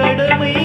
கடமை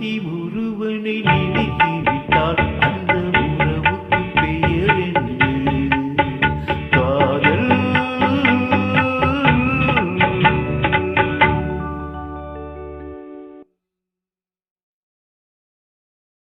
மூர்த்தி உருவனிலே